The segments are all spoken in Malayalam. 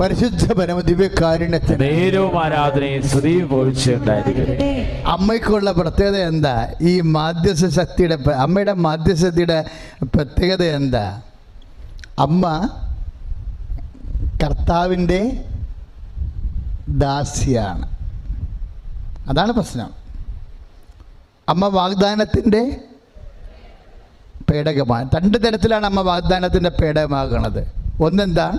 പരിശുദ്ധ പരമ ദിവ്യകാരുണ്യത്തിന് നേരവും ആരാധനയും സ്തുതിയും വീഴ്ചയുണ്ടായിരിക്കട്ടെ അമ്മയ്ക്കുള്ള പ്രത്യേകത എന്താ? ഈ മാധ്യസ്ഥ ശക്തിയുടെ അമ്മയുടെ മാധ്യസ്ഥതയുടെ പ്രത്യേകത എന്താ? അമ്മ കർത്താവിന്റെ ദാസിയാണ്. അതാണ് പ്രശ്നം. അമ്മ വാഗ്ദാനത്തിന്റെ പേടകമാണ് രണ്ട് തരത്തിലാണ് അമ്മ വാഗ്ദാനത്തിന്റെ പേടകമാകുന്നത്. ഒന്നെന്താ?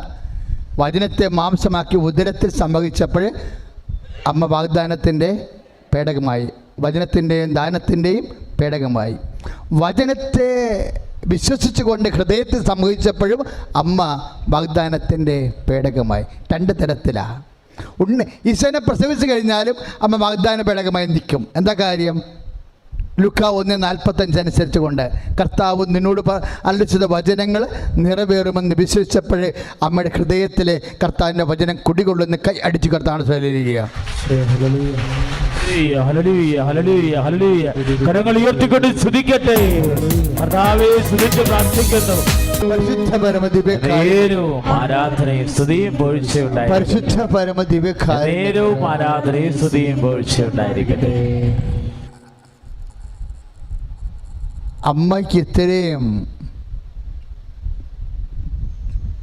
വചനത്തെ മാംസമാക്കി ഉദരത്തിൽ സംഭവിച്ചപ്പോൾ അമ്മ വാഗ്ദാനത്തിന്റെ പേടകമായി. വചനത്തിന്റെയും ദാനത്തിന്റെയും പേടകമായി. വചനത്തെ വിശ്വസിച്ചുകൊണ്ട് ഹൃദയത്തിൽ സംഭവിച്ചപ്പോഴും അമ്മ വാഗ്ദാനത്തിന്റെ പേടകമായി. രണ്ട് തരത്തിലാണ് ഉണ്ണി ഈശോനെ പ്രസവിച്ചു കഴിഞ്ഞാലും അമ്മ വാഗ്ദാന പേടകമായി നിൽക്കും. എന്താ കാര്യം? ലുക്ക ഒന്ന് നാൽപ്പത്തഞ്ച് അനുസരിച്ച് കൊണ്ട് കർത്താവ് നിന്നോട് അല്ലിച്ചത് വചനങ്ങൾ നിറവേറുമെന്ന് വിശ്വസിച്ചപ്പോഴേ അമ്മയുടെ ഹൃദയത്തിലെ കർത്താവിന്റെ വചനം കുടികൊള്ളുന്ന കൈ അടിച്ചു കർത്താവ് ഹല്ലേലൂയ, ഹല്ലേലൂയ. കരങ്ങൾ ഉയർത്തിക്കൊണ്ട് സ്തുതിക്കട്ടെ. കർത്താവെ സ്തുതിച്ച് പ്രാർത്ഥിക്കുന്നു. പരിശുദ്ധ പരമ നേരവും ആരാധനയും സ്തുതിയും പരിശുദ്ധ പരമ നേരവും ആരാധനയും സ്തുതിയും അമ്മയ്ക്ക് ഇത്രയും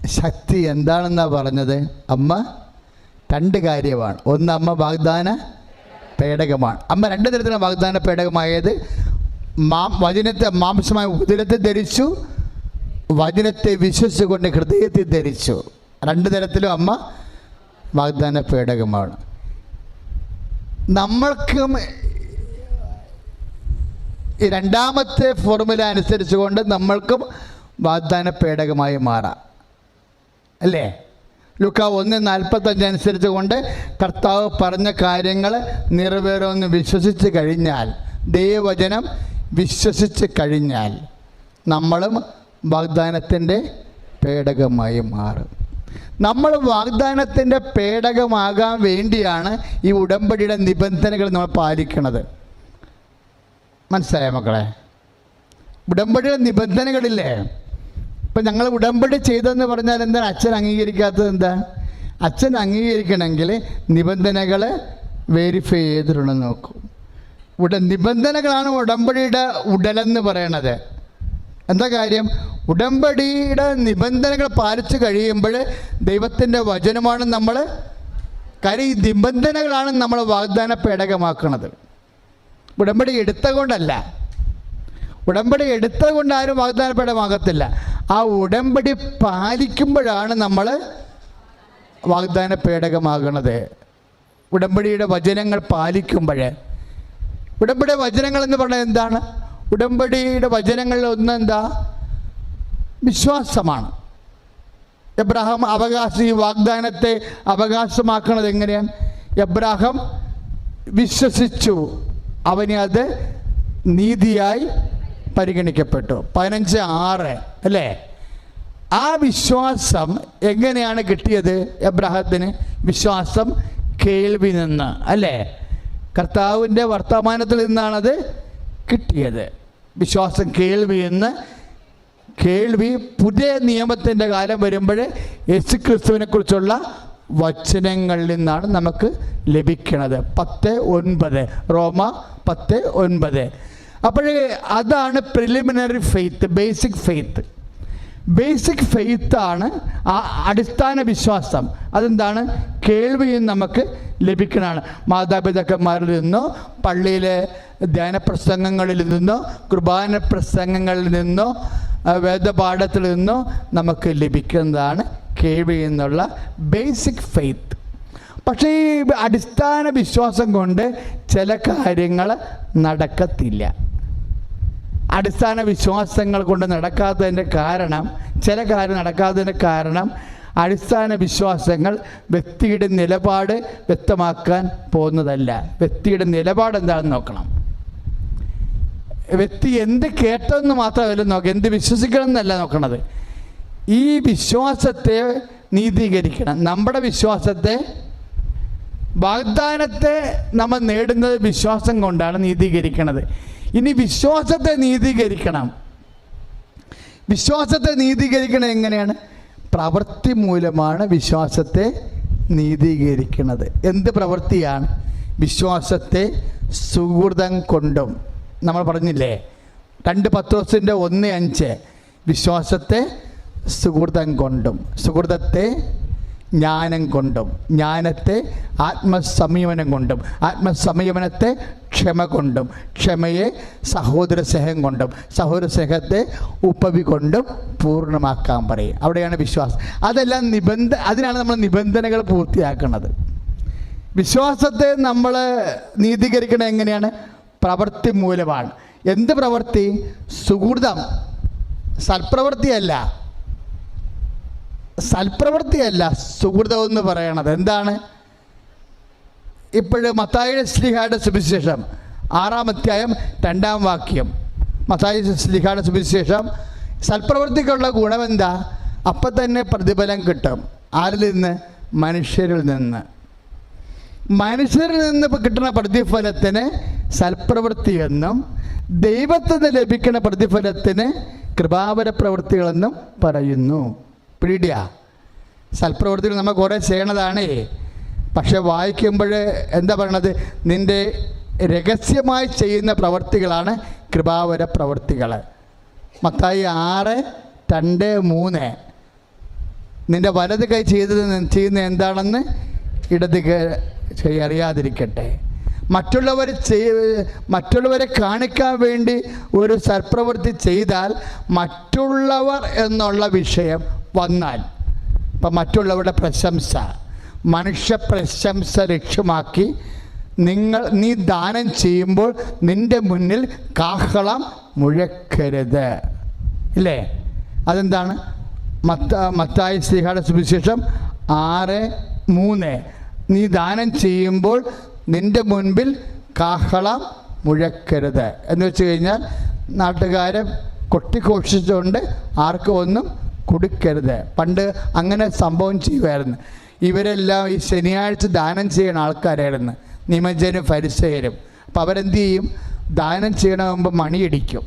ശക്തി എന്താണെന്നാ പറഞ്ഞത്? അമ്മ രണ്ട് കാര്യമാണ്. ഒന്ന് അമ്മ വാഗ്ദാന പേടകമാണ്. അമ്മ രണ്ട് തരത്തിലുള്ള വാഗ്ദാന പേടകമായത് മാം വചനത്തെ മാംസമായ ഉദരത്തെ ധരിച്ചു വചനത്തെ വിശ്വസിച്ചുകൊണ്ട് ഹൃദയത്തിൽ ധരിച്ചു. രണ്ട് തരത്തിലും അമ്മ വാഗ്ദാന പേടകമാണ്. നമ്മൾക്കും ഈ രണ്ടാമത്തെ ഫോർമുല അനുസരിച്ചുകൊണ്ട് നമ്മൾക്കും വാഗ്ദാന പേടകമായി മാറാം. അല്ലേ? ലുക്ക ഒന്ന് നാൽപ്പത്തഞ്ച് അനുസരിച്ച് കൊണ്ട് കർത്താവ് പറഞ്ഞ കാര്യങ്ങൾ നിറവേറുമെന്ന് വിശ്വസിച്ച് കഴിഞ്ഞാൽ ദൈവവചനം വിശ്വസിച്ച് കഴിഞ്ഞാൽ നമ്മളും വാഗ്ദാനത്തിന്റെ പേടകമായി മാറും. നമ്മൾ വാഗ്ദാനത്തിന്റെ പേടകമാകാൻ വേണ്ടിയാണ് ഈ ഉടമ്പടിയുടെ നിബന്ധനകൾ നമ്മൾ പാലിക്കുന്നത്. മനസ്സിലായ മക്കളെ? ഉടമ്പടിയുടെ നിബന്ധനകളില്ലേ? ഇപ്പം ഞങ്ങൾ ഉടമ്പടി ചെയ്തെന്ന് പറഞ്ഞാൽ എന്താണ് അച്ഛൻ അംഗീകരിക്കാത്തത് എന്താ? അച്ഛൻ അംഗീകരിക്കണമെങ്കിൽ നിബന്ധനകൾ വെരിഫൈ ചെയ്തിട്ടുണ്ടെന്ന് നോക്കും. ഉട നിബന്ധനകളാണ് ഉടമ്പടിയുടെ ഉടലെന്ന് പറയണത്. എന്താ കാര്യം? ഉടമ്പടിയുടെ നിബന്ധനകൾ പാലിച്ചു കഴിയുമ്പോൾ ദൈവത്തിന്റെ വചനമാണ് നമ്മൾ കാര്യം ഈ നിബന്ധനകളാണ് നമ്മൾ വാഗ്ദാന പേടകമാക്കുന്നത് ഉടമ്പടി എടുത്ത കൊണ്ടല്ല ഉടമ്പടി എടുത്തത് കൊണ്ട് ആരും വാഗ്ദാനപ്പെടമാകത്തില്ല ആ ഉടമ്പടി പാലിക്കുമ്പോഴാണ് നമ്മൾ വാഗ്ദാന പേടകമാകണത്. ഉടമ്പടിയുടെ വചനങ്ങൾ പാലിക്കുമ്പോൾ ഉടമ്പടി വചനങ്ങൾ എന്ന് പറഞ്ഞാൽ എന്താണ്? ഉടമ്പടിയുടെ വചനങ്ങളിൽ ഒന്ന് എന്താ? വിശ്വാസമാണ്. എബ്രാഹാം അവകാശം ഈ വാഗ്ദാനത്തെ അവകാശമാക്കുന്നത് എങ്ങനെയാണ്? എബ്രാഹാം വിശ്വസിച്ചു. അവനെ അത് നീതിയായി പരിഗണിക്കപ്പെട്ടു. പതിനഞ്ച് ആറ് അല്ലേ? ആ വിശ്വാസം എങ്ങനെയാണ് കിട്ടിയത് എബ്രാഹത്തിന്? വിശ്വാസം കേൾവി നിന്ന് അല്ലേ? കർത്താവിന്റെ വർത്തമാനത്തിൽ നിന്നാണത് കിട്ടിയത്. വിശ്വാസം കേൾവി എന്ന്. കേൾവി പുതിയ നിയമത്തിന്റെ കാലം വരുമ്പോൾ യേശുക്രിസ്തുവിനെ കുറിച്ചുള്ള വചനങ്ങളിൽ നിന്നാണ് നമുക്ക് ലഭിക്കുന്നത് പത്ത് ഒൻപത്. റോമ പത്ത് ഒൻപത്. അപ്പോൾ അതാണ് preliminary faith basic faith basic ഫെയ്ത്താണ് ആ അടിസ്ഥാന വിശ്വാസം. അതെന്താണ്? കേൾവിയും നമുക്ക് ലഭിക്കണതാണ്. മാതാപിതാക്കന്മാരിൽ നിന്നോ പള്ളിയിലെ ധ്യാന പ്രസംഗങ്ങളിൽ നിന്നോ കുർബാന പ്രസംഗങ്ങളിൽ നിന്നോ വേദപാഠത്തിൽ നിന്നോ നമുക്ക് ലഭിക്കുന്നതാണ് കേൾവി എന്നുള്ള ബേസിക് ഫെയ്ത്ത് പക്ഷേ ഈ അടിസ്ഥാന വിശ്വാസം കൊണ്ട് ചില കാര്യങ്ങൾ നടക്കത്തില്ല. അടിസ്ഥാന വിശ്വാസങ്ങൾ കൊണ്ട് നടക്കാത്തതിന്റെ കാരണം ചില കാര്യം നടക്കാത്തതിന്റെ കാരണം അടിസ്ഥാന വിശ്വാസങ്ങൾ വ്യക്തിയുടെ നിലപാട് വ്യക്തമാക്കാൻ പോകുന്നതല്ല. വ്യക്തിയുടെ നിലപാട് എന്താണെന്ന് നോക്കണം. വ്യക്തി എന്ത് കേട്ടതെന്ന് മാത്രമല്ല നോക്കുക എന്ത് വിശ്വസിക്കണം എന്നല്ല നോക്കണത്. ഈ വിശ്വാസത്തെ നീതീകരിക്കണം. നമ്മുടെ വിശ്വാസത്തെ വാഗ്ദാനത്തെ നമ്മൾ നേടുന്നത് വിശ്വാസം കൊണ്ടാണ് നീതീകരിക്കണത്. ഇനി വിശ്വാസത്തെ നീതീകരിക്കണം. വിശ്വാസത്തെ നീതീകരിക്കണം എങ്ങനെയാണ്? പ്രവൃത്തി മൂലമാണ് വിശ്വാസത്തെ നീതീകരിക്കുന്നത് എന്ത് പ്രവൃത്തിയാണ്? വിശ്വാസത്തെ സുഹൃതം കൊണ്ടും. നമ്മൾ പറഞ്ഞില്ലേ? രണ്ട് പത്രോസിന്റെ ഒന്ന് അഞ്ച്. വിശ്വാസത്തെ സുഹൃതം കൊണ്ടും സുഹൃതത്തെ ജ്ഞാനം കൊണ്ടും ജ്ഞാനത്തെ ആത്മസംയമനം കൊണ്ടും ആത്മസംയമനത്തെ ക്ഷമ കൊണ്ടും ക്ഷമയെ സഹോദര സ്നേഹം കൊണ്ടും സഹോദര സ്നേഹത്തെ ഉപ്പവി കൊണ്ടും പൂർണമാക്കാൻ പറയും. അവിടെയാണ് വിശ്വാസം. അതെല്ലാം നിബന്ധ അതിനാണ് നമ്മൾ നിബന്ധനകൾ പൂർത്തിയാക്കുന്നത്. വിശ്വാസത്തെ നമ്മൾ നീതീകരിക്കണത് എങ്ങനെയാണ്? പ്രവൃത്തി മൂലമാണ്. എന്ത് പ്രവൃത്തി? സുഹൃതം. സൽപ്രവൃത്തിയല്ല. സൽപ്രവൃത്തിയല്ല സുഹൃതം എന്ന് പറയണത്. എന്താണ്? ഇപ്പോഴും മത്തായി ശ്രീഹായുടെ സുവിശേഷം ആറാം അധ്യായം രണ്ടാം വാക്യം. മത്തായ ശ്രീഹായുടെ സുവിശേഷം സൽപ്രവൃത്തിക്കുള്ള ഗുണമെന്താ? അപ്പം തന്നെ പ്രതിഫലം കിട്ടും. ആരിൽ നിന്ന്? മനുഷ്യരിൽ നിന്ന്. മനുഷ്യരിൽ നിന്ന് കിട്ടുന്ന പ്രതിഫലത്തിന് സൽപ്രവൃത്തി എന്നും ദൈവത്തിൽ നിന്ന് ലഭിക്കുന്ന പ്രതിഫലത്തിന് കൃപാപര പ്രവൃത്തികളെന്നും പറയുന്നു. പിടിയ സൽപ്രവൃത്തികൾ നമ്മൾ കുറേ ചെയ്യണതാണേ. പക്ഷെ വായിക്കുമ്പോൾ എന്താ പറയണത്? നിന്റെ രഹസ്യമായി ചെയ്യുന്ന പ്രവൃത്തികളാണ് കൃപാവര പ്രവൃത്തികൾ മത്തായി ആറ് രണ്ട് മൂന്ന്. നിന്റെ വലത് കൈ ചെയ്തത് ചെയ്യുന്ന എന്താണെന്ന് ഇടത് അറിയാതിരിക്കട്ടെ മറ്റുള്ളവർ മറ്റുള്ളവരെ കാണിക്കാൻ വേണ്ടി ഒരു സൽപ്രവൃത്തി ചെയ്താൽ മറ്റുള്ളവർ എന്നുള്ള വിഷയം വന്നാൽ ഇപ്പം മറ്റുള്ളവരുടെ പ്രശംസ മനുഷ്യ പ്രശംസ ലക്ഷ്യമാക്കി നിങ്ങൾ നീ ദാനം ചെയ്യുമ്പോൾ നിന്റെ മുന്നിൽ കാഹളം മുഴക്കരുത്. ഇല്ലേ? അതെന്താണ്? മത്ത മത്തായ ശ്രീഹാട സുവിശേഷം ആറ് മൂന്ന്. നീ ദാനം ചെയ്യുമ്പോൾ നിന്റെ മുൻപിൽ കാഹളം മുഴക്കരുത്. എന്ന് വെച്ച് കഴിഞ്ഞാൽ നാട്ടുകാരെ കൊട്ടിഘോഷിച്ചുകൊണ്ട് ആർക്കും ഒന്നും കൊടുക്കരുത്. പണ്ട് അങ്ങനെ സംഭവം ചെയ്യുമായിരുന്നു. ഇവരെല്ലാം ഈ ശനിയാഴ്ച ദാനം ചെയ്യുന്ന ആൾക്കാരായിരുന്നു. നിമജ്ജനും ഫരിസയരും. അപ്പം അവരെന്ത് ചെയ്യും? ദാനം ചെയ്യണമെങ്കിൽ മണിയടിക്കും.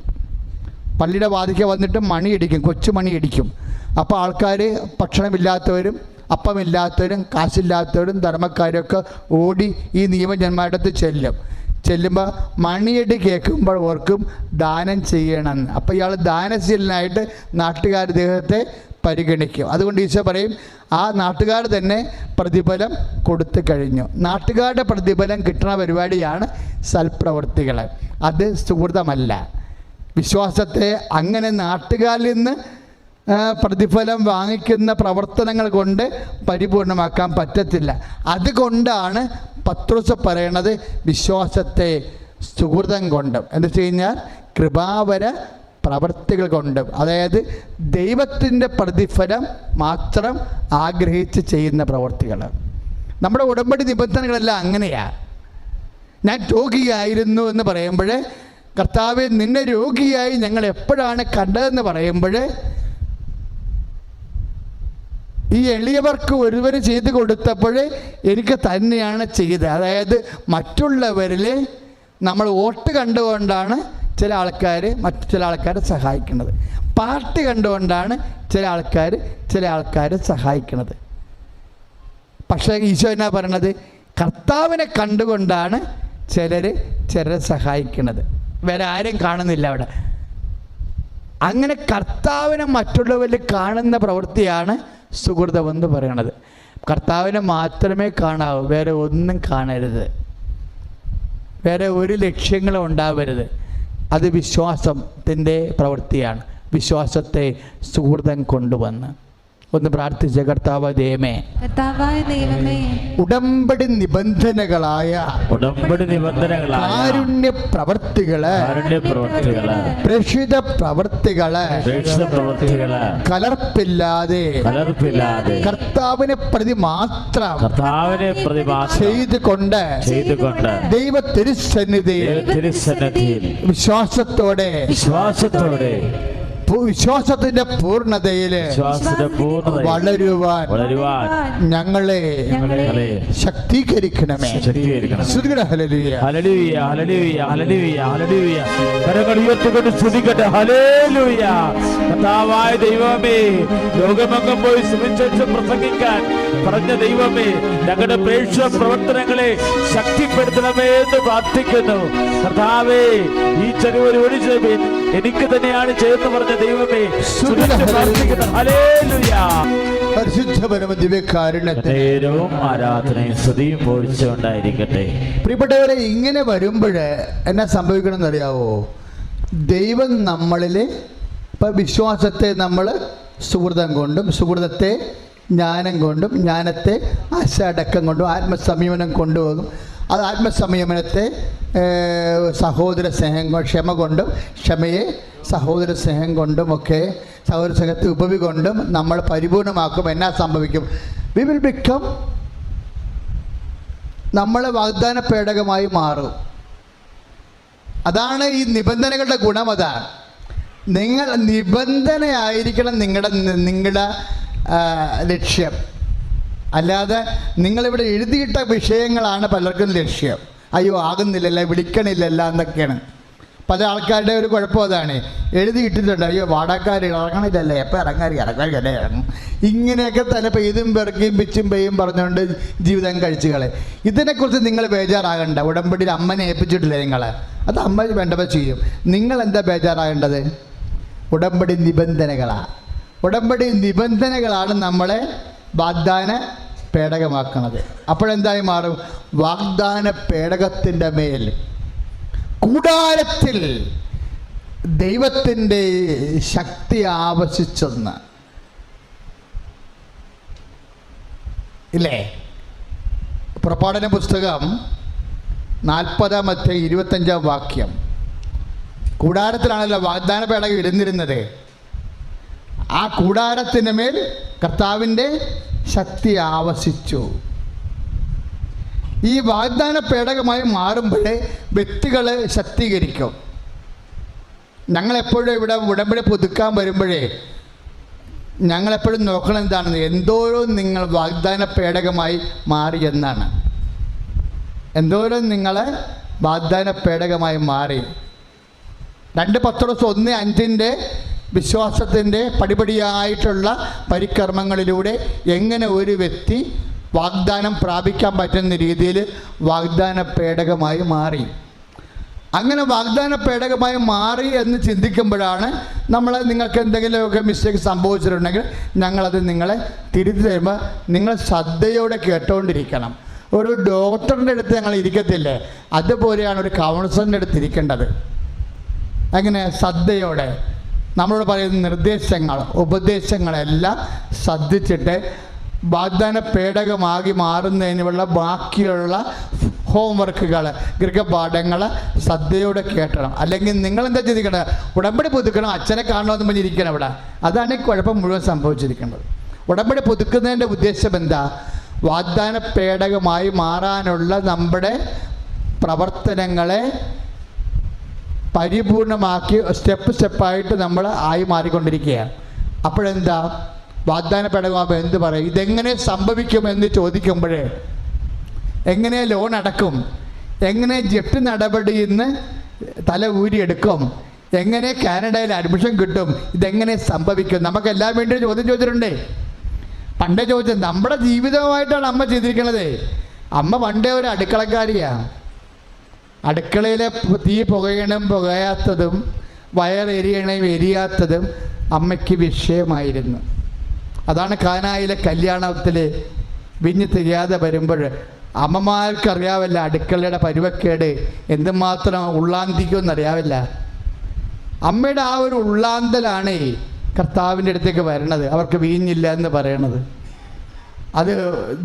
പള്ളിയുടെ വാതിക്ക വന്നിട്ട് മണിയടിക്കും. കൊച്ചു മണിയടിക്കും അപ്പോൾ ആൾക്കാർ ഭക്ഷണമില്ലാത്തവരും അപ്പമില്ലാത്തവരും കാശില്ലാത്തവരും ധർമ്മക്കാരൊക്കെ ഓടി ഈ നിയമജന്മാരുടെ ചെല്ലും. ചെല്ലുമ്പോൾ മണിയടി കേൾക്കുമ്പോൾ ഓർക്കും ദാനം ചെയ്യണമെന്ന് അപ്പോൾ ഇയാൾ ദാനശീലനായിട്ട് നാട്ടുകാർ ഇദ്ദേഹത്തെ പരിഗണിക്കും. അതുകൊണ്ട് ഈശോ പറയും ആ നാട്ടുകാർ തന്നെ പ്രതിഫലം കൊടുത്തു കഴിഞ്ഞു. നാട്ടുകാരുടെ പ്രതിഫലം കിട്ടുന്ന പരിപാടിയാണ് സൽപ്രവൃത്തികൾ അത് സുഹൃതമല്ല. വിശ്വാസത്തെ അങ്ങനെ നാട്ടുകാരിൽ നിന്ന് പ്രതിഫലം വാങ്ങിക്കുന്ന പ്രവർത്തനങ്ങൾ കൊണ്ട് പരിപൂർണമാക്കാൻ പറ്റത്തില്ല. അതുകൊണ്ടാണ് പത്രോസ് പറയണത് വിശ്വാസത്തെ സുഹൃതം കൊണ്ട്. എന്ന് വെച്ച് കഴിഞ്ഞാൽ കൃപാവര പ്രവർത്തികൾ കൊണ്ട്. അതായത് ദൈവത്തിന്റെ പ്രതിഫലം മാത്രം ആഗ്രഹിച്ച് ചെയ്യുന്ന പ്രവർത്തികൾ. നമ്മുടെ ഉടമ്പടി നിബന്ധനകളെല്ലാം അങ്ങനെയാണ് ഞാൻ രോഗിയായിരുന്നു എന്ന് പറയുമ്പോൾ കർത്താവ് നിന്നെ രോഗിയായി ഞങ്ങൾ എപ്പോഴാണ് കണ്ടതെന്ന് പറയുമ്പോൾ ഈ എളിയവർക്ക് ഒരുവർ ചെയ്ത് കൊടുത്തപ്പോൾ എനിക്ക് തന്നെയാണ് ചെയ്തത്. അതായത് മറ്റുള്ളവരിൽ നമ്മൾ വോട്ട് കണ്ടുകൊണ്ടാണ് ചില ആൾക്കാർ മറ്റു ചില ആൾക്കാരെ സഹായിക്കുന്നത്. പാർട്ടി കണ്ടുകൊണ്ടാണ് ചില ആൾക്കാർ ചില ആൾക്കാരെ സഹായിക്കുന്നത്. പക്ഷേ ഈശോ എന്നാ പറയണത്? കർത്താവിനെ കണ്ടുകൊണ്ടാണ് ചിലർ ചിലരെ സഹായിക്കുന്നത്. വേറെ ആരും കാണുന്നില്ല അവിടെ. അങ്ങനെ കർത്താവിനെ മറ്റുള്ളവരിൽ കാണുന്ന പ്രവൃത്തിയാണ് സുഹൃതമെന്ന് പറയണത് കർത്താവിനെ മാത്രമേ കാണാവൂ വേറെ ഒന്നും കാണരുത്. വേറെ ഒരു ലക്ഷ്യങ്ങളും ഉണ്ടാവരുത്. അത് വിശ്വാസത്തിന്റെ പ്രവൃത്തിയാണ്. വിശ്വാസത്തെ സുഹൃതം കൊണ്ടുവന്ന്. ഒന്ന് പ്രാർത്ഥിച്ച കർത്താവ് ദൈവമേ ഉടമ്പടി നിബന്ധനകളായ ഉടമ്പടി നിബന്ധനകളായ കാരുണ്യ പ്രവർത്തികൾ കാരുണ്യ പ്രവർത്തികൾ പ്രേക്ഷിത പ്രവർത്തികൾ പ്രേക്ഷിത പ്രവർത്തികൾ കലർപ്പില്ലാതെ കലർപ്പില്ലാതെ കർത്താവിനെ പ്രതി മാത്രം കർത്താവിനെ പ്രതി ചെയ്തുകൊണ്ട് ചെയ്തുകൊണ്ട് ദൈവ തിരുസന്നിധിയിൽ തിരുസന്നദ്ധിയിൽ വിശ്വാസത്തോടെ വിശ്വാസത്തോടെ വിശ്വാസത്തിന്റെ പൂർണതയിൽ വളരുവാൻ വളരുവാൻ ഞങ്ങളെ ശക്തീകരിക്കണമേ. കരങ്ങൾ ഉയർത്തിക്കൊണ്ട് കർത്താവായ ദൈവമേ ലോകമെങ്ങും പോയി സുവിശേഷം പ്രസംഗിക്കാൻ പറഞ്ഞ ദൈവമേ ഞങ്ങളുടെ പ്രേക്ഷക പ്രവർത്തനങ്ങളെ ശക്തിപ്പെടുത്തണമേ എന്ന് പ്രാർത്ഥിക്കുന്നു. കർത്താവേ ഈ ചെറിയ ഒരു ചെവി എനിക്ക് തന്നെയാണ് ചെയ്യുന്നു പറഞ്ഞ ദൈവമേ. ആരാധനയും സ്തുതിയും പ്രിയപ്പെട്ടവരെ ഇങ്ങനെ വരുമ്പോൾ എന്നാ സംഭവിക്കണം അറിയാവോ ദൈവം നമ്മളിൽ ഇപ്പം വിശ്വാസത്തെ നമ്മൾ സുഹൃതം കൊണ്ടും സുഹൃതത്തെ ജ്ഞാനം കൊണ്ടും ജ്ഞാനത്തെ ആശാടക്കം കൊണ്ടും ആത്മസംയമനം കൊണ്ടുപോകും. അത് ആത്മസംയമനത്തെ സഹോദര സ്നേഹം ക്ഷമ കൊണ്ടും ക്ഷമയെ സഹോദര സ്നേഹം കൊണ്ടും ഒക്കെ സഹോദര സ്നേഹത്തെ ഉപവി കൊണ്ടും നമ്മൾ പരിപൂർണമാക്കും. എന്നാ സംഭവിക്കും? വി വിൽ ബിക്കം നമ്മളെ വാഗ്ദാന പേടകമായി മാറും. അതാണ് ഈ നിബന്ധനകളുടെ ഗുണം അതാണ്. നിങ്ങൾ നിബന്ധനയായിരിക്കണം നിങ്ങളുടെ നിങ്ങളുടെ ലക്ഷ്യം. അല്ലാതെ നിങ്ങളിവിടെ എഴുതിയിട്ട വിഷയങ്ങളാണ് പലർക്കും ലക്ഷ്യം. അയ്യോ ആകുന്നില്ലല്ല വിളിക്കണില്ലല്ല എന്നൊക്കെയാണ്. പല ആൾക്കാരുടെ ഒരു കുഴപ്പം അതാണ്. എഴുതിയിട്ടിട്ടുണ്ട് അയ്യോ വാടക്കാർ ഇറങ്ങണില്ലല്ലേ എപ്പോൾ ഇറങ്ങാൻ ഇറങ്ങാൻ ഇറങ്ങും. ഇങ്ങനെയൊക്കെ തന്നെ പെയ്തും പെറുക്കിയും പിച്ചും പെയ്യും പറഞ്ഞുകൊണ്ട് ജീവിതം കഴിച്ചു കളെ ഇതിനെക്കുറിച്ച് നിങ്ങൾ ബേജാറാകണ്ട. ഉടമ്പടിയിൽ അമ്മനെ ഏൽപ്പിച്ചിട്ടില്ല നിങ്ങളെ? അത് അമ്മ വേണ്ടപ്പോൾ ചെയ്യും. നിങ്ങൾ എന്താ ബേജാറാകേണ്ടത്? ഉടമ്പടി നിബന്ധനകളാണ് ഉടമ്പടി നിബന്ധനകളാണ് നമ്മളെ വാഗ്ദാന പേടകമാക്കുന്നത് അപ്പോഴെന്തായി മാറും? വാഗ്ദാന പേടകത്തിന്റെ മേൽ കൂടാരത്തിൽ ദൈവത്തിന്റെ ശക്തി ആവശിച്ചെന്ന്. ഇല്ലേ? പുറപ്പാടന പുസ്തകം നാൽപ്പതാം അധ്യായം ഇരുപത്തഞ്ചാം വാക്യം. കൂടാരത്തിലാണല്ലോ വാഗ്ദാന പേടകം ഇരുന്നിരുന്നത് ആ കൂടാരത്തിന് മേൽ കർത്താവിന്റെ ശക്തി ആവശിച്ചു. ഈ വാഗ്ദാന പേടകമായി മാറുമ്പോഴേ വ്യക്തികൾ ശക്തീകരിക്കും. ഞങ്ങളെപ്പോഴും ഇവിടെ ഉടമ്പടി പുതുക്കാൻ വരുമ്പോഴേ ഞങ്ങളെപ്പോഴും നോക്കണം എന്താണെന്ന് എന്തോരം നിങ്ങൾ വാഗ്ദാന പേടകമായി മാറി എന്നാണ്. എന്തോരം നിങ്ങൾ വാഗ്ദാന പേടകമായി മാറി. രണ്ട് പത്രോസ് ഒന്ന് അഞ്ചിന്റെ വിശ്വാസത്തിന്റെ പടിപടിയായിട്ടുള്ള പരിക്രമങ്ങളിലൂടെ എങ്ങനെ ഒരു വ്യക്തി വാഗ്ദാനം പ്രാപിക്കാൻ പറ്റുന്ന രീതിയിൽ വാഗ്ദാന പേടകമായി മാറി. അങ്ങനെ വാഗ്ദാന പേടകമായി മാറി എന്ന് ചിന്തിക്കുമ്പോഴാണ് നമ്മൾ നിങ്ങൾക്ക് എന്തെങ്കിലുമൊക്കെ മിസ്റ്റേക്ക് സംഭവിച്ചിട്ടുണ്ടെങ്കിൽ ഞങ്ങളത് നിങ്ങളെ തിരുത്തി തരുമ്പോൾ നിങ്ങൾ ശ്രദ്ധയോടെ കേട്ടുകൊണ്ടിരിക്കണം ഒരു ഡോക്ടറിന്റെ അടുത്ത് ഞങ്ങൾ ഇരിക്കത്തില്ലേ? അതുപോലെയാണ് ഒരു കൗൺസിലറിന്റെ അടുത്ത് ഇരിക്കേണ്ടത്. അങ്ങനെ ശ്രദ്ധയോടെ. നമ്മളോട് പറയുന്ന നിർദ്ദേശങ്ങൾ ഉപദേശങ്ങളെല്ലാം ശ്രദ്ധിച്ചിട്ട് വാഗ്ദാന പേടകമാകി മാറുന്നതിനുള്ള ബാക്കിയുള്ള ഹോംവർക്കുകൾ ഗൃഹപാഠങ്ങൾ ശ്രദ്ധയോടെ കേട്ടണം. അല്ലെങ്കിൽ നിങ്ങൾ എന്താ ചിന്തിക്കണം? ഉടമ്പടി പുതുക്കണം അച്ഛനെ കാണണമെന്ന് പറഞ്ഞിരിക്കണം ഇവിടെ. അതാണ് ഈ കുഴപ്പം മുഴുവൻ സംഭവിച്ചിരിക്കുന്നത്. ഉടമ്പടി പുതുക്കുന്നതിന്റെ ഉദ്ദേശം എന്താ? വാഗ്ദാന പേടകമായി മാറാനുള്ള നമ്മുടെ പ്രവർത്തനങ്ങളെ പരിപൂർണമാക്കി സ്റ്റെപ്പ് സ്റ്റെപ്പായിട്ട് നമ്മൾ ആയി മാറിക്കൊണ്ടിരിക്കുകയാണ് അപ്പോഴെന്താ? വാഗ്ദാന പേടകമാകുമ്പോൾ എന്ത് പറയും? ഇതെങ്ങനെ സംഭവിക്കും എന്ന് ചോദിക്കുമ്പോഴേ എങ്ങനെ ലോൺ അടക്കും? എങ്ങനെ ജപ്തി നടപടിയിൽ നിന്ന് തല ഊരിയെടുക്കും? എങ്ങനെ കാനഡയിൽ അഡ്മിഷൻ കിട്ടും? ഇതെങ്ങനെ സംഭവിക്കും? നമുക്ക് എല്ലാം വേണ്ടി ചോദ്യം ചോദിച്ചിട്ടുണ്ടേ. പണ്ടേ ചോദിച്ചത് നമ്മുടെ ജീവിതമായിട്ടാണ് അമ്മ ചെയ്തിരിക്കണത്. അമ്മ പണ്ടേ ഒരു അടുക്കളക്കാരിയാണ് അടുക്കളയിലെ തീ പുകയണം പുകയാത്തതും വയറെരിയണം എരിയാത്തതും അമ്മയ്ക്ക് വിഷയമായിരുന്നു. അതാണ് കാനായിലെ കല്യാണത്തിൽ വിഞ്ഞ് തിരിയാതെ വരുമ്പോൾ അമ്മമാർക്കറിയാവില്ല അടുക്കളയുടെ പരുവക്കേട് എന്തുമാത്രം ഉള്ളാന്തിക്കുമെന്ന് അറിയാവില്ല അമ്മയുടെ ആ ഒരു ഉള്ളാന്തലാണ് കർത്താവിന്റെ അടുത്തേക്ക് വരണത്. അവർക്ക് വീഞ്ഞില്ല എന്ന് പറയണത്. അത്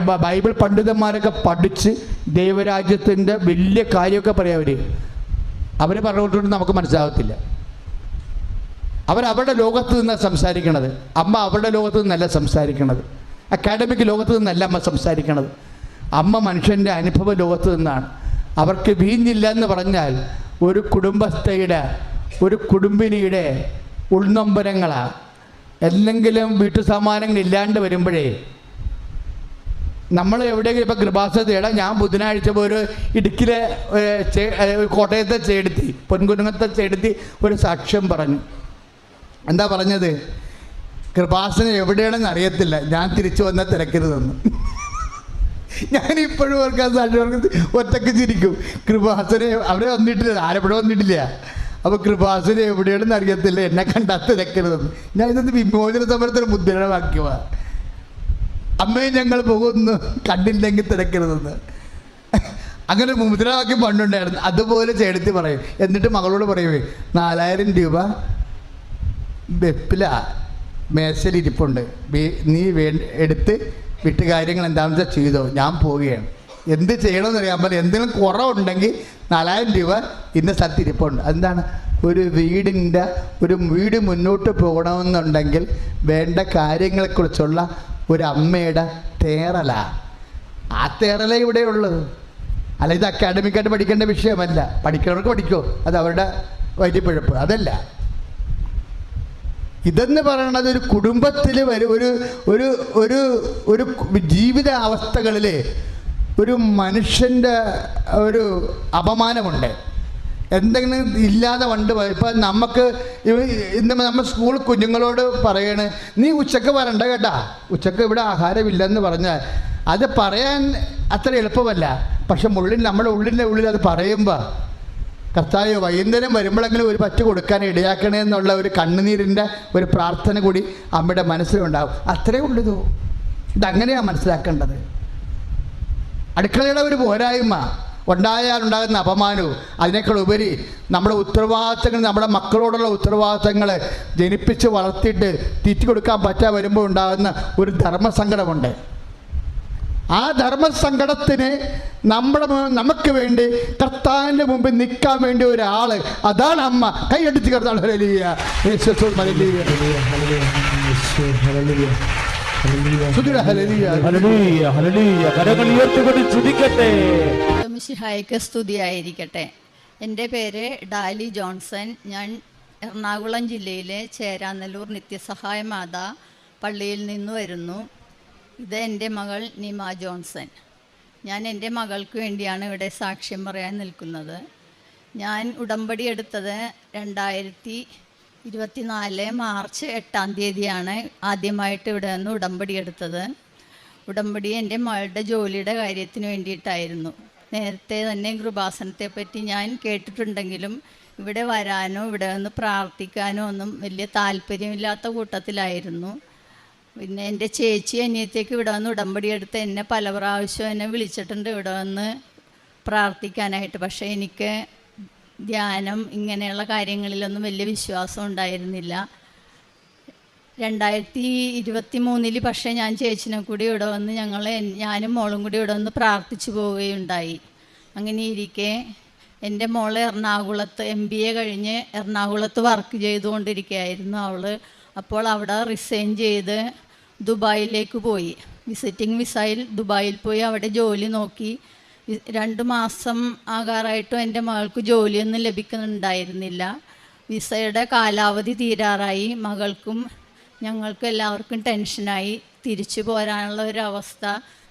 ബൈബിൾ പണ്ഡിതന്മാരൊക്കെ പഠിച്ച് ദൈവരാജ്യത്തിന്റെ വലിയ കാര്യമൊക്കെ പറയാം അവർ അവർ പറഞ്ഞുകൊണ്ടിട്ട് നമുക്ക് മനസ്സിലാകത്തില്ല. അവരവരുടെ ലോകത്ത് നിന്നാണ് സംസാരിക്കണത്. അമ്മ അവരുടെ ലോകത്ത് നിന്നല്ല സംസാരിക്കണത്. അക്കാഡമിക് ലോകത്ത് നിന്നല്ല അമ്മ സംസാരിക്കണത്. അമ്മ മനുഷ്യന്റെ അനുഭവ ലോകത്ത് നിന്നാണ്. അവർക്ക് വീഞ്ഞില്ല എന്ന് പറഞ്ഞാൽ ഒരു കുടുംബസ്ഥയുടെ ഒരു കുടുംബിനിയുടെ ഉൾനൊമ്പരങ്ങളാണ് എന്തെങ്കിലും വീട്ടു സാമാനങ്ങൾ ഇല്ലാണ്ട് വരുമ്പോഴേ നമ്മൾ എവിടെയെങ്കിലും ഇപ്പോൾ കൃപാസ തേടാം ഞാൻ ബുധനാഴ്ച ഒരു ഇടുക്കിലെ കോട്ടയത്തെ ചേടുത്തി പൊൻകുന്നത്തെ ചേടുത്തി ഒരു സാക്ഷ്യം പറഞ്ഞു. എന്താ പറഞ്ഞത്? കൃപാസന എവിടെയാണെന്ന് അറിയത്തില്ല. ഞാൻ തിരിച്ചു വന്നാൽ തിരക്കരുതെന്ന് ഞാനിപ്പോഴും ഓർക്കാൻ സാക്ഷ്യം ഒറ്റയ്ക്ക് ചിരിക്കും. കൃപാസന അവിടെ വന്നിട്ടില്ല ആരെപ്പോഴും വന്നിട്ടില്ല. അപ്പോൾ കൃപാസന എവിടെയാണെന്ന് അറിയത്തില്ല. എന്നെ കണ്ടാൽ തിരക്കരുതെന്ന്. ഞാൻ ഇതൊന്ന് വിമോചന സമരത്തിന് മുദ്രണമാക്കിയതാണ് അമ്മയും ഞങ്ങൾ പോകുന്നു. കണ്ടില്ലെങ്കിൽ തിരക്കരുതെന്ന്. അങ്ങനെ മുദ്രാവാക്യം പണ്ടുണ്ടായിരുന്നു. അതുപോലെ ചേടത്തി പറയും. എന്നിട്ട് മകളോട് പറയുവേ നാലായിരം രൂപ വെപ്പില മേശയിലിരിപ്പുണ്ട് നീ വേ എടുത്ത് വിട്ട് കാര്യങ്ങൾ എന്താണെന്ന് വെച്ചാൽ ചെയ്തോ. ഞാൻ പോവുകയാണ്. എന്ത് ചെയ്യണമെന്ന് അറിയാൻ പറ്റില്ല എന്തെങ്കിലും കുറവുണ്ടെങ്കിൽ നാലായിരം രൂപ ഇന്ന സ്ഥലത്ത് ഇരിപ്പുണ്ട്. എന്താണ് ഒരു വീടിന്റെ ഒരു വീട് മുന്നോട്ട് പോകണമെന്നുണ്ടെങ്കിൽ വേണ്ട കാര്യങ്ങളെക്കുറിച്ചുള്ള ഒരു അമ്മയുടെ തേറല. ആ തേറല ഇവിടെ ഉള്ളത് അല്ല ഇത് അക്കാഡമിക്കായിട്ട് പഠിക്കേണ്ട വിഷയമല്ല. പഠിക്കുന്നവർക്ക് പഠിക്കോ. അത് അവരുടെ വൈദ്യപ്പിഴപ്പ് അതല്ല. ഇതെന്ന് പറയുന്നത് ഒരു കുടുംബത്തിൽ വരും ഒരു ഒരു ഒരു ഒരു ജീവിത അവസ്ഥകളിൽ ഒരു മനുഷ്യന്റെ ഒരു അപമാനമുണ്ട്. എന്തെങ്കിലും ഇല്ലാതെ വണ്ട് ഇപ്പം നമുക്ക് ഇന്ന് നമ്മൾ സ്കൂൾ കുഞ്ഞുങ്ങളോട് പറയണ് നീ ഉച്ചയ്ക്ക് വരണ്ട കേട്ടാ. ഉച്ചയ്ക്ക് ഇവിടെ ആഹാരമില്ലെന്ന് പറഞ്ഞാൽ അത് പറയാൻ അത്ര എളുപ്പമല്ല. പക്ഷെ മുള്ളിൽ നമ്മുടെ ഉള്ളിന്റെ ഉള്ളിൽ അത് പറയുമ്പോൾ കർത്താവ് വൈകുന്നേരം വരുമ്പോഴെങ്കിലും ഒരു പറ്റു കൊടുക്കാൻ ഇടയാക്കണേ എന്നുള്ള ഒരു കണ്ണുനീരിന്റെ ഒരു പ്രാർത്ഥന കൂടി അമ്മയുടെ മനസ്സിലുണ്ടാവും. അത്രേ ഉള്ളൂ ഇതങ്ങനെയാണ് മനസ്സിലാക്കേണ്ടത്. അടുക്കളയുടെ ഒരു പോരായ്മ. ഉണ്ടായാൽ ഉണ്ടാകുന്ന അപമാനവും അതിനേക്കാൾ ഉപരി നമ്മുടെ ഉത്തരവാദിത്തങ്ങൾ നമ്മുടെ മക്കളോടുള്ള ഉത്തരവാദിത്തങ്ങൾ ജനിപ്പിച്ച് വളർത്തിയിട്ട് തീറ്റി കൊടുക്കാൻ പറ്റാ വരുമ്പോൾ ഉണ്ടാകുന്ന ഒരു ധർമ്മസങ്കടമുണ്ട്. ആ ധർമ്മസങ്കടത്തിന് നമ്മുടെ നമുക്ക് വേണ്ടി കർത്താവിന്റെ മുമ്പിൽ നിൽക്കാൻ വേണ്ടി ഒരാൾ അതാണ് അമ്മ. കൈയടിച്ച് കർത്താൻ ഹലലിയ ഹലലിയ ഹലലിയ കരങ്ങൾ ഉയർത്തിക്കൊണ്ട് സ്തുതിക്കട്ടെ മിശിഹായ്ക്ക് സ്തുതിയായിരിക്കട്ടെ. എന്റെ പേര് ഡാലി ജോൺസൺ. ഞാൻ എറണാകുളം ജില്ലയിലെ ചേരാനല്ലൂർ നിത്യസഹായ മാതാ പള്ളിയിൽ നിന്ന് വരുന്നു. ഇത് എന്റെ മകൾ നിമ ജോൺസൺ. ഞാൻ എന്റെ മകൾക്ക് വേണ്ടിയാണ് ഇവിടെ സാക്ഷ്യം പറയാൻ നിൽക്കുന്നത്. ഞാൻ ഉടമ്പടി എടുത്തത് രണ്ടായിരത്തി ഇരുപത്തിനാല് മാർച്ച് എട്ടാം തീയതിയാണ് ആദ്യമായിട്ട് ഇവിടെ നിന്ന് ഉടമ്പടി എടുത്തത്. ഉടമ്പടി എന്റെ മകളുടെ ജോലിയുടെ കാര്യത്തിന് വേണ്ടിയിട്ടായിരുന്നു. നേരത്തെ തന്നെ കൃപാസനത്തെ പറ്റി ഞാൻ കേട്ടിട്ടുണ്ടെങ്കിലും ഇവിടെ വരാനോ ഇവിടെ ഒന്ന് പ്രാർത്ഥിക്കാനോ ഒന്നും വലിയ താല്പര്യമില്ലാത്ത കൂട്ടത്തിലായിരുന്നു. പിന്നെ എന്റെ ചേച്ചി അനിയത്തേക്ക് ഇവിടെ വന്ന് ഉടമ്പടി എടുത്ത് എന്നെ പല പ്രാവശ്യം എന്നെ വിളിച്ചിട്ടുണ്ട് ഇവിടെ വന്ന് പ്രാർത്ഥിക്കാനായിട്ട്. പക്ഷേ എനിക്ക് ധ്യാനം ഇങ്ങനെയുള്ള കാര്യങ്ങളിലൊന്നും വലിയ വിശ്വാസം ഉണ്ടായിരുന്നില്ല. രണ്ടായിരത്തി ഇരുപത്തി മൂന്നിൽ പക്ഷേ ഞാൻ ചേച്ചിനെ കൂടി ഇവിടെ വന്ന് ഞങ്ങൾ ഞാനും മോളും കൂടി ഇവിടെ വന്ന് പ്രാർത്ഥിച്ചു പോവുകയുണ്ടായി. അങ്ങനെ ഇരിക്കെ എന്റെ മോൾ എറണാകുളത്ത് എം ബി എ കഴിഞ്ഞ് എറണാകുളത്ത് വർക്ക് ചെയ്തുകൊണ്ടിരിക്കുകയായിരുന്നു അവൾ അപ്പോൾ അവിടെ റിസൈൻ ചെയ്ത് ദുബായിലേക്ക് പോയി. വിസിറ്റിംഗ് വിസയിൽ ദുബായിൽ പോയി അവിടെ ജോലി നോക്കി. രണ്ട് മാസം ആകാറായിട്ടും എന്റെ മകൾക്ക് ജോലിയൊന്നും ലഭിക്കുന്നുണ്ടായിരുന്നില്ല. വിസയുടെ കാലാവധി തീരാറായി. മകൾക്കും ഞങ്ങൾക്ക് എല്ലാവർക്കും ടെൻഷനായി തിരിച്ചു പോരാനുള്ള ഒരു അവസ്ഥ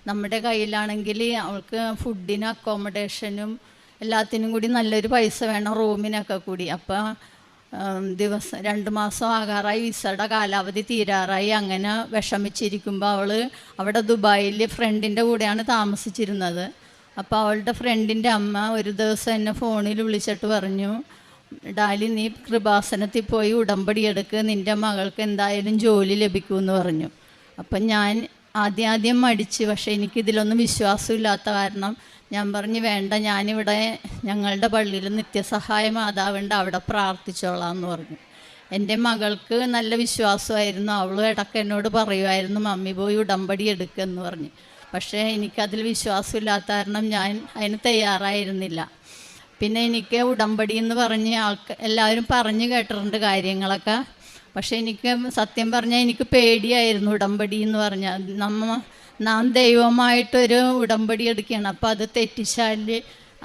നമ്മുടെ കയ്യിലാണെങ്കിൽ അവൾക്ക് ഫുഡിനും അക്കോമഡേഷനും എല്ലാത്തിനും കൂടി നല്ലൊരു പൈസ വേണം റൂമിനൊക്കെ കൂടി. അപ്പോൾ ദിവസം രണ്ട് മാസം ആകാറായി വിസയുടെ കാലാവധി തീരാറായി. അങ്ങനെ വിഷമിച്ചിരിക്കുമ്പോൾ അവൾ അവിടെ ദുബായിൽ ഫ്രണ്ടിന്റെ കൂടെയാണ് താമസിച്ചിരുന്നത്. അപ്പോൾ അവളുടെ ഫ്രണ്ടിന്റെ അമ്മ ഒരു ദിവസം എന്നെ ഫോണിൽ വിളിച്ചിട്ട് പറഞ്ഞു ഡാലി നീ കൃപാസനത്തിൽ പോയി ഉടമ്പടി എടുക്ക് നിന്റെ മകൾക്ക് എന്തായാലും ജോലി ലഭിക്കുമെന്ന് പറഞ്ഞു. അപ്പം ഞാൻ ആദ്യം ആദ്യം മടിച്ച് പക്ഷേ എനിക്കിതിലൊന്നും വിശ്വാസമില്ലാത്ത കാരണം ഞാൻ പറഞ്ഞു വേണ്ട ഞാനിവിടെ ഞങ്ങളുടെ പള്ളിയിൽ നിത്യസഹായ മാതാവുണ്ട് അവിടെ പ്രാർത്ഥിച്ചോളാം എന്ന് പറഞ്ഞു. എന്റെ മകൾക്ക് നല്ല വിശ്വാസമായിരുന്നു അവൾ ഇടയ്ക്ക് എന്നോട് പറയുമായിരുന്നു മമ്മി പോയി ഉടമ്പടി എടുക്കുമെന്ന് പറഞ്ഞു. പക്ഷേ എനിക്കതിൽ വിശ്വാസമില്ലാത്ത കാരണം ഞാൻ അതിന് തയ്യാറായിരുന്നില്ല. പിന്നെ എനിക്ക് ഉടമ്പടി എന്ന് പറഞ്ഞ് ആൾക്ക് എല്ലാവരും പറഞ്ഞു കേട്ടിട്ടുണ്ട് കാര്യങ്ങളൊക്കെ. പക്ഷെ എനിക്ക് സത്യം പറഞ്ഞാൽ എനിക്ക് പേടിയായിരുന്നു ഉടമ്പടി എന്ന് പറഞ്ഞാൽ നമ്മ നാം ദൈവമായിട്ടൊരു ഉടമ്പടി എടുക്കുകയാണ്. അപ്പോൾ അത് തെറ്റിച്ചാൽ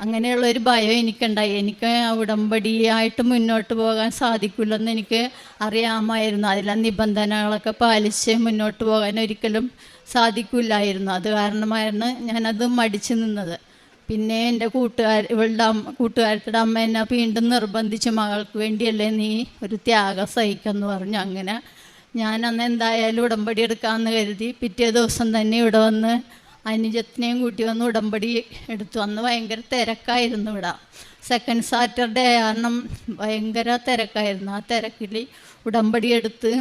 അങ്ങനെയുള്ളൊരു ഭയം എനിക്കുണ്ടായി. എനിക്ക് ആ ഉടമ്പടിയായിട്ട് മുന്നോട്ട് പോകാൻ സാധിക്കില്ലെന്ന് എനിക്ക് അറിയാമായിരുന്നു. അതിലെ നിബന്ധനകളൊക്കെ പാലിച്ച് മുന്നോട്ട് പോകാൻ ഒരിക്കലും സാധിക്കില്ലായിരുന്നു. അത് കാരണമായിരുന്നു ഞാനത് മടിച്ചു നിന്നത്. പിന്നെ എന്റെ കൂട്ടുകാർ ഇവളുടെ അമ്മ കൂട്ടുകാരുടെ അമ്മ എന്നെ വീണ്ടും നിർബന്ധിച്ച് മകൾക്ക് വേണ്ടിയല്ലേ നീ ഒരു ത്യാഗം സഹിക്കെന്ന് പറഞ്ഞു. അങ്ങനെ ഞാൻ അന്ന് എന്തായാലും ഉടമ്പടി എടുക്കാമെന്ന് കരുതി പിറ്റേ ദിവസം തന്നെ ഇവിടെ വന്ന് അനുജത്തിനെയും കൂട്ടി വന്ന് ഉടമ്പടി എടുത്തു. അന്ന് ഭയങ്കര തിരക്കായിരുന്നു ഇവിടെ. സെക്കൻഡ് സാറ്റർഡേ കാരണം ഭയങ്കര തിരക്കായിരുന്നു. ആ തിരക്കിൽ ഉടമ്പടി എടുത്ത്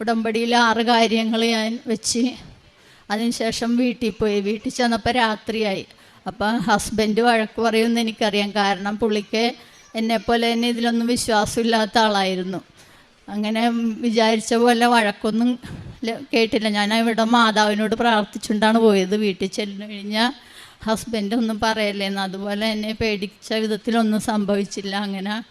ഉടമ്പടിയിൽ ആറ് കാര്യങ്ങൾ ഞാൻ വെച്ച് അതിനുശേഷം വീട്ടിൽ പോയി. വീട്ടിൽ ചെന്നപ്പോൾ രാത്രിയായി. അപ്പം ഹസ്ബൻഡ് വഴക്ക് പറയുമെന്ന് എനിക്കറിയാം. കാരണം പുള്ളിക്ക് എന്നെപ്പോലെ തന്നെ ഇതിലൊന്നും വിശ്വാസമില്ലാത്ത ആളായിരുന്നു. അങ്ങനെ വിചാരിച്ച പോലെ വഴക്കൊന്നും കേട്ടില്ല. ഞാൻ ഇവിടെ മാതാവിനോട് പ്രാർത്ഥിച്ചുകൊണ്ടാണ് പോയത്. വീട്ടിൽ ചെല്ലു കഴിഞ്ഞാൽ ഹസ്ബൻഡ് ഒന്നും പറയല്ലേന്ന്. അതുപോലെ എന്നെ പേടിച്ച വിധത്തിലൊന്നും സംഭവിച്ചില്ല. അങ്ങനെ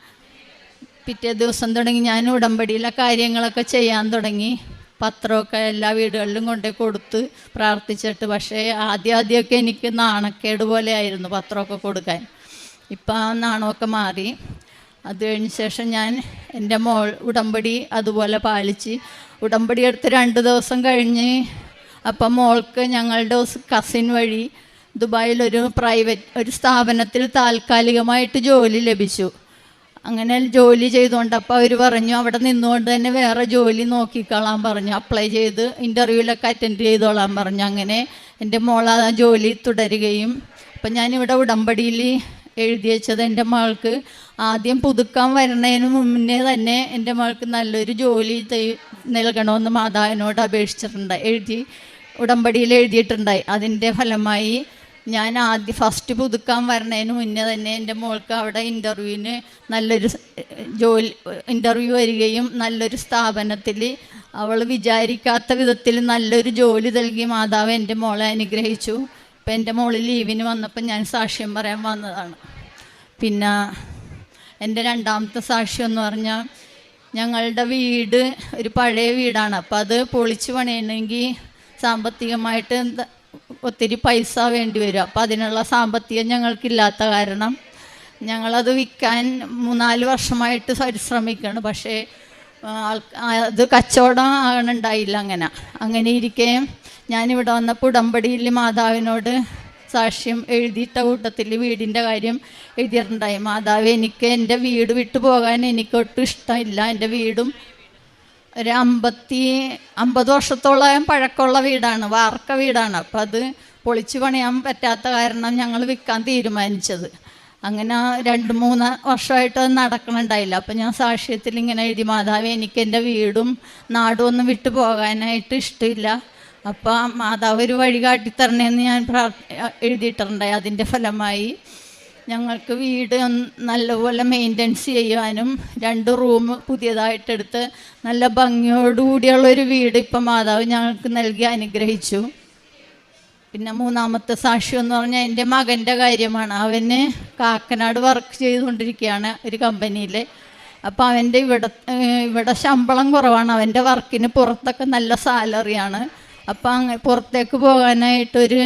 പിറ്റേ ദിവസം തുടങ്ങി ഞാൻ ഉടമ്പടിയിലെ കാര്യങ്ങളൊക്കെ ചെയ്യാൻ തുടങ്ങി. പത്രമൊക്കെ എല്ലാ വീടുകളിലും കൊണ്ട് കൊടുത്ത് പ്രാർത്ഥിച്ചിട്ട്. പക്ഷേ ആദ്യം ആദ്യമൊക്കെ എനിക്ക് നാണക്കേട് പോലെ ആയിരുന്നു പത്രമൊക്കെ കൊടുക്കാൻ. ഇപ്പം ആ നാണമൊക്കെ മാറി. അത് കഴിഞ്ഞ ശേഷം ഞാൻ എന്റെ മോൾ ഉടമ്പടി അതുപോലെ പാലിച്ച് ഉടമ്പടി എടുത്ത് രണ്ട് ദിവസം കഴിഞ്ഞ് അപ്പം മോൾക്ക് ഞങ്ങളുടെ കസിൻ വഴി ദുബായിലൊരു പ്രൈവറ്റ് ഒരു സ്ഥാപനത്തിൽ താൽക്കാലികമായിട്ട് ജോലി ലഭിച്ചു. അങ്ങനെ ജോലി ചെയ്തുകൊണ്ട് അപ്പോൾ അവർ പറഞ്ഞു അവിടെ നിന്നുകൊണ്ട് തന്നെ വേറെ ജോലി നോക്കിക്കോളാൻ പറഞ്ഞു. അപ്ലൈ ചെയ്ത് ഇന്റർവ്യൂവിലൊക്കെ അറ്റൻഡ് ചെയ്തോളാൻ പറഞ്ഞു. അങ്ങനെ എന്റെ മോൾ ആ ജോലി തുടരുകയും. അപ്പം ഞാനിവിടെ ഉടമ്പടിയിൽ എഴുതി വെച്ചത് എന്റെ മകൾക്ക് ആദ്യം പുതുക്കാൻ വരുന്നതിന് മുന്നേ തന്നെ എന്റെ മകൾക്ക് നല്ലൊരു ജോലി നൽകണമെന്ന് മാതാവിനോട് അപേക്ഷിച്ചിട്ടുണ്ട്. എഴുതി ഉടമ്പടിയിൽ എഴുതിയിട്ടുണ്ടായി. അതിന്റെ ഫലമായി ഞാൻ ആദ്യം ഫസ്റ്റ് പുതുക്കാൻ വരണതിന് മുന്നേ തന്നെ എന്റെ മോൾക്ക് അവിടെ ഇന്റർവ്യൂവിന് നല്ലൊരു ജോലി ഇന്റർവ്യൂ വരികയും നല്ലൊരു സ്ഥാപനത്തിൽ അവൾ വിചാരിക്കാത്ത വിധത്തിൽ നല്ലൊരു ജോലി നൽകി മാതാവ് എന്റെ മോളെ അനുഗ്രഹിച്ചു. ഇപ്പം എന്റെ മോൾ ലീവിന് വന്നപ്പോൾ ഞാൻ സാക്ഷ്യം പറയാൻ വന്നതാണ്. പിന്നെ എന്റെ രണ്ടാമത്തെ സാക്ഷ്യം എന്ന് പറഞ്ഞാൽ ഞങ്ങളുടെ വീട് ഒരു പഴയ വീടാണ്. അപ്പോൾ അത് പൊളിച്ച് പണിയണമെങ്കിൽ സാമ്പത്തികമായിട്ട് ഒത്തിരി പൈസ വേണ്ടി വരും. അപ്പം അതിനുള്ള സാമ്പത്തികം ഞങ്ങൾക്കില്ലാത്ത കാരണം ഞങ്ങളത് വിൽക്കാൻ മൂന്നാൽ വർഷമായിട്ട് പരിശ്രമിക്കുകയാണ് പക്ഷേ അത് കച്ചവടം ആകണുണ്ടായില്ല അങ്ങനെ. അങ്ങനെ ഇരിക്കുകയും ഞാനിവിടെ വന്നപ്പോൾ ഉടമ്പടിയിൽ മാതാവിനോട് സാക്ഷ്യം എഴുതിയിട്ട കൂട്ടത്തിൽ വീടിന്റെ കാര്യം എഴുതിയിട്ടുണ്ടായി. മാതാവ് എനിക്ക് എന്റെ വീട് വിട്ടു പോകാൻ എനിക്കൊട്ടും ഇഷ്ടമില്ല. എന്റെ വീടും ഒരു അമ്പത്തി അമ്പത് വർഷത്തോളം പഴക്കമുള്ള വീടാണ് വാർക്ക വീടാണ്. അപ്പം അത് പൊളിച്ചു പണിയാൻ പറ്റാത്ത കാരണം ഞങ്ങൾ വിൽക്കാൻ തീരുമാനിച്ചത്. അങ്ങനെ രണ്ട് മൂന്ന് വർഷമായിട്ട് അത് നടക്കണുണ്ടായില്ല. അപ്പം ഞാൻ സാക്ഷ്യത്തിൽ ഇങ്ങനെ എഴുതി മാതാവ് എനിക്ക് എന്റെ വീടും നാടും ഒന്നും വിട്ടു പോകാനായിട്ട് ഇഷ്ടമില്ല. അപ്പം മാതാവ് ഒരു വഴി കാട്ടിത്തരണേന്ന് ഞാൻ പ്രാർത്ഥ എഴുതിയിട്ടുണ്ടായി അതിന്റെ ഫലമായി ഞങ്ങൾക്ക് വീട് നല്ലപോലെ മെയിന്റനൻസ് ചെയ്യുവാനും രണ്ട് റൂം പുതിയതായിട്ടെടുത്ത് നല്ല ഭംഗിയോടുകൂടിയുള്ളൊരു വീട് ഇപ്പം മാതാവ് ഞങ്ങൾക്ക് നൽകി അനുഗ്രഹിച്ചു. പിന്നെ മൂന്നാമത്തെ സാക്ഷ്യം എന്ന് പറഞ്ഞാൽ എന്റെ മകന്റെ കാര്യമാണ്. അവന് കാക്കനാട് വർക്ക് ചെയ്തുകൊണ്ടിരിക്കുകയാണ് ഒരു കമ്പനിയിൽ അപ്പോൾ അവന്റെ ഇവിടെ ഇവിടെ ശമ്പളം കുറവാണ്. അവന്റെ വർക്കിന് പുറത്തൊക്കെ നല്ല സാലറിയാണ് അപ്പോൾ അങ്ങ് പുറത്തേക്ക് പോകാനായിട്ടൊരു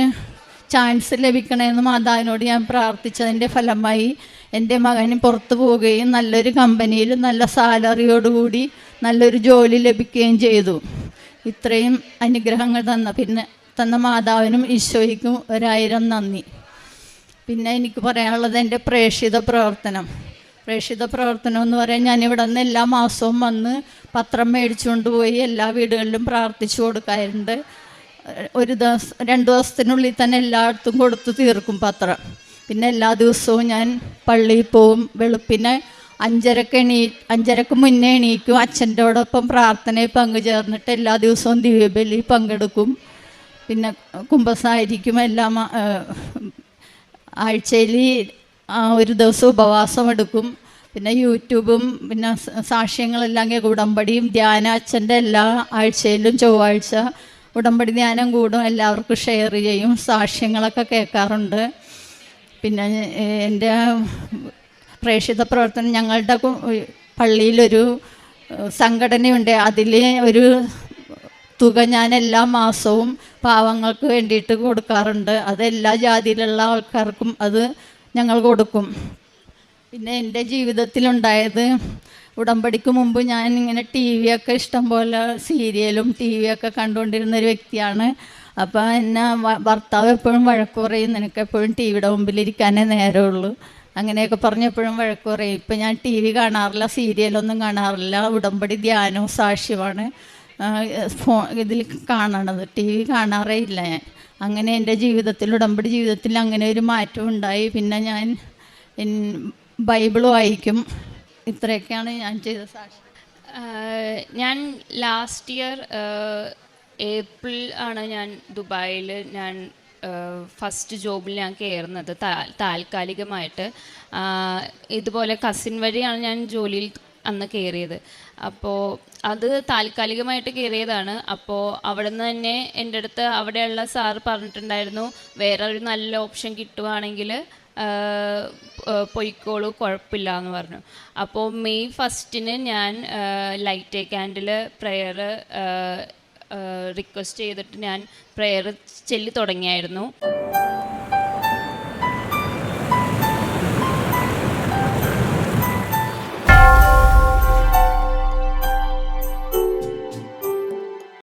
ചാൻസ് ലഭിക്കണമെന്ന് മാതാവിനോട് ഞാൻ പ്രാർത്ഥിച്ചതിന്റെ ഫലമായി എന്റെ മകന് പുറത്ത് പോവുകയും നല്ലൊരു കമ്പനിയിൽ നല്ല സാലറിയോടുകൂടി നല്ലൊരു ജോലി ലഭിക്കുകയും ചെയ്തു. ഇത്രയും അനുഗ്രഹങ്ങൾ തന്ന പിന്നെ തന്ന മാതാവിനും ഈശോയ്ക്കും ഒരായിരം നന്ദി. പിന്നെ എനിക്ക് പറയാനുള്ളത് എന്റെ പ്രേക്ഷിത പ്രവർത്തനം. പ്രേക്ഷിത പ്രവർത്തനം എന്ന് പറയാൻ ഞാൻ ഇവിടെ നിന്ന് എല്ലാ മാസവും വന്ന് പത്രം മേടിച്ചുകൊണ്ട് പോയി എല്ലാ വീടുകളിലും പ്രാർത്ഥിച്ചു കൊടുക്കാറുണ്ട്. ഒരു ദിവസം രണ്ട് ദിവസത്തിനുള്ളിൽ തന്നെ എല്ലായിടത്തും കൊടുത്തു തീർക്കും പത്രം. പിന്നെ എല്ലാ ദിവസവും ഞാൻ പള്ളിയിൽ പോവും വെളുപ്പിനെ അഞ്ചരക്ക് എണീ അഞ്ചരക്ക് മുന്നേ എണീക്കും അച്ഛന്റെയോടൊപ്പം പ്രാർത്ഥനയിൽ പങ്കുചേർന്നിട്ട് എല്ലാ ദിവസവും ദിവ്യബലി പങ്കെടുക്കും. പിന്നെ കുംഭസായിരിക്കും എല്ലാം ആഴ്ചയിൽ ഒരു ദിവസം ഉപവാസം എടുക്കും. പിന്നെ യൂട്യൂബും പിന്നെ സാക്ഷ്യങ്ങളെല്ലാം കൂടമ്പടിയും ധ്യാന അച്ഛന്റെ എല്ലാ ആഴ്ചയിലും ചൊവ്വാഴ്ച ഉടമ്പടി ധ്യാനം കൂടും എല്ലാവർക്കും ഷെയർ ചെയ്യും സാക്ഷ്യങ്ങളൊക്കെ കേൾക്കാറുണ്ട്. പിന്നെ എന്റെ പ്രേക്ഷിത പ്രവർത്തനം ഞങ്ങളുടെ പള്ളിയിലൊരു സംഘടനയുണ്ട്. അതിൽ ഒരു തുക ഞാൻ എല്ലാ മാസവും പാവങ്ങൾക്ക് വേണ്ടിയിട്ട് കൊടുക്കാറുണ്ട്. അത് എല്ലാ ജാതിയിലുള്ള ആൾക്കാർക്കും അത് ഞങ്ങൾ കൊടുക്കും. പിന്നെ എന്റെ ജീവിതത്തിലുണ്ടായത് ഉടമ്പടിക്ക് മുമ്പ് ഞാൻ ഇങ്ങനെ ടി വി ഒക്കെ ഇഷ്ടം പോലെ സീരിയലും ടി ഒക്കെ കണ്ടുകൊണ്ടിരുന്ന ഒരു വ്യക്തിയാണ്. അപ്പോൾ എന്നെ ഭർത്താവ് എപ്പോഴും വഴക്ക് പറയും നിനക്ക് എപ്പോഴും ടി വിയുടെ മുമ്പിലിരിക്കാനേ നേരമുള്ളൂ. അങ്ങനെയൊക്കെ പറഞ്ഞപ്പോഴും വഴക്ക് പറയും. ഇപ്പം ഞാൻ ടി വി കാണാറില്ല സീരിയലൊന്നും കാണാറില്ല. ഉടമ്പടി ധ്യാനവും സാക്ഷ്യമാണ് ഫോ ഇതിൽ കാണണത്. ടി വി കാണാറേ ഇല്ല ഞാൻ. അങ്ങനെ എന്റെ ജീവിതത്തിൽ ഉടമ്പടി ജീവിതത്തിൽ അങ്ങനെ ഒരു മാറ്റം ഉണ്ടായി. പിന്നെ ഞാൻ ബൈബിൾ വായിക്കും. ഇത്രയൊക്കെയാണ് ഞാൻ ചെയ്ത സാക്ഷി ഞാൻ ലാസ്റ്റ് ഇയർ ഏപ്രിൽ ആണ് ഞാൻ ദുബായിൽ ഞാൻ ഫസ്റ്റ് ജോബിൽ ഞാൻ കയറുന്നത് താൽക്കാലികമായിട്ട്. ഇതുപോലെ കസിൻ വഴിയാണ് ഞാൻ ജോലിയിൽ അന്ന് കയറിയത് അപ്പോൾ അത് താൽക്കാലികമായിട്ട് കയറിയതാണ് അപ്പോൾ അവിടെ നിന്ന് തന്നെ എന്റെ അടുത്ത് അവിടെയുള്ള സാർ പറഞ്ഞിട്ടുണ്ടായിരുന്നു വേറെ ഒരു നല്ല ഓപ്ഷൻ കിട്ടുവാണെങ്കിൽ പൊയ്ക്കോളൂ കുഴപ്പമില്ല എന്ന് പറഞ്ഞു. അപ്പോൾ മെയ് ഫസ്റ്റിന് ഞാൻ ലൈറ്റ് ക്യാൻഡിൽ പ്രെയർ റിക്വസ്റ്റ് ചെയ്തിട്ട് ഞാൻ പ്രെയർ ചെല്ലി തുടങ്ങിയായിരുന്നു.